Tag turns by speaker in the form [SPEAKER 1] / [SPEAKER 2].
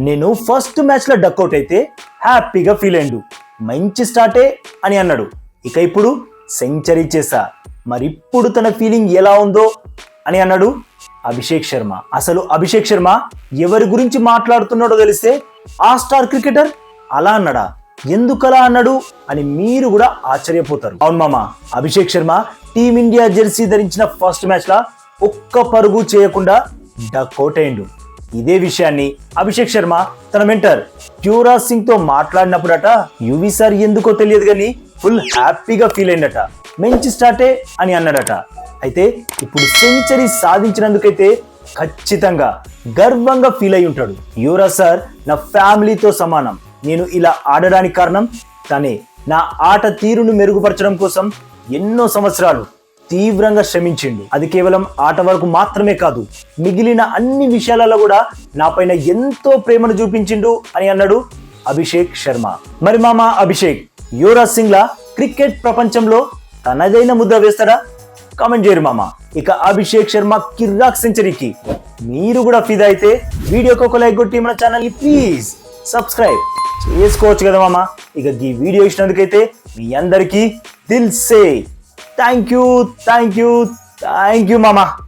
[SPEAKER 1] నేను ఫస్ట్ మ్యాచ్లో డక్అవుట్ అయితే హ్యాపీగా ఫీల్ అయ్యిండు. మంచి స్టార్టే అని అన్నాడు. ఇక ఇప్పుడు సెంచరీ చేశా. మరి ఇప్పుడు తన ఫీలింగ్ ఎలా ఉందో అని అన్నాడు అభిషేక్ శర్మ. అసలు అభిషేక్ శర్మ ఎవరి గురించి మాట్లాడుతున్నాడో తెలిస్తే ఆ స్టార్ క్రికెటర్ అలా అన్నాడా? ఎందుకలా అన్నాడు? అని మీరు కూడా ఆశ్చర్యపోతారు. అవును మామ Abhishek Sharma team India jersey ధరించిన ఫస్ట్ మ్యాచ్లో ఒక్క పరుగు చేయకుండా డక్అవుట్ అయిండు ఇదే విషయాన్ని అభిషేక్ శర్మ తన మెంటర్ యువరాజ్ సింగ్తో మాట్లాడినప్పుడట యువి సార్ ఎందుకో తెలియదు కానీ ఫుల్ హ్యాపీగా ఫీల్ అయిందట. మంచి స్టార్టే అని అన్నాడట. అయితే ఇప్పుడు సెంచరీ సాధించినందుకైతే ఖచ్చితంగా గర్వంగా ఫీల్ అయి ఉంటాడు. యువరాజ్ సార్ నా ఫ్యామిలీతో సమానం. నేను ఇలా ఆడడానికి కారణం తనే. నా ఆట తీరును మెరుగుపరచడం కోసం ఎన్నో సంవత్సరాలు తీవ్రంగా శ్రమించిండు. అది కేవలం ఆట వరకు మాత్రమే కాదు మిగిలిన అన్ని విషయాలలో కూడా నాపైన ఎంతో ప్రేమను చూపించిండు అని అన్నాడు అభిషేక్ శర్మ. మరి మామ అభిషేక్ యువరాజ్ సింగ్ లా క్రికెట్ ప్రపంచంలో తనదైన ముద్ర వేస్తాడా? కామెంట్ చేయరు మామ. ఇక అభిషేక్ శర్మ కిర్రాక్ సెంచరీకి మీరు కూడా ఫిదా అయితే వీడియోకి ఒక లైక్ కొట్టి మన ఛానల్ని ప్లీజ్ సబ్స్క్రైబ్ చేసుకోవచ్చు కదా మామ. ఇక ఈ వీడియో ఇచ్చినందుకైతే మీ అందరికీ దిల్సే thank you thank you thank you mama.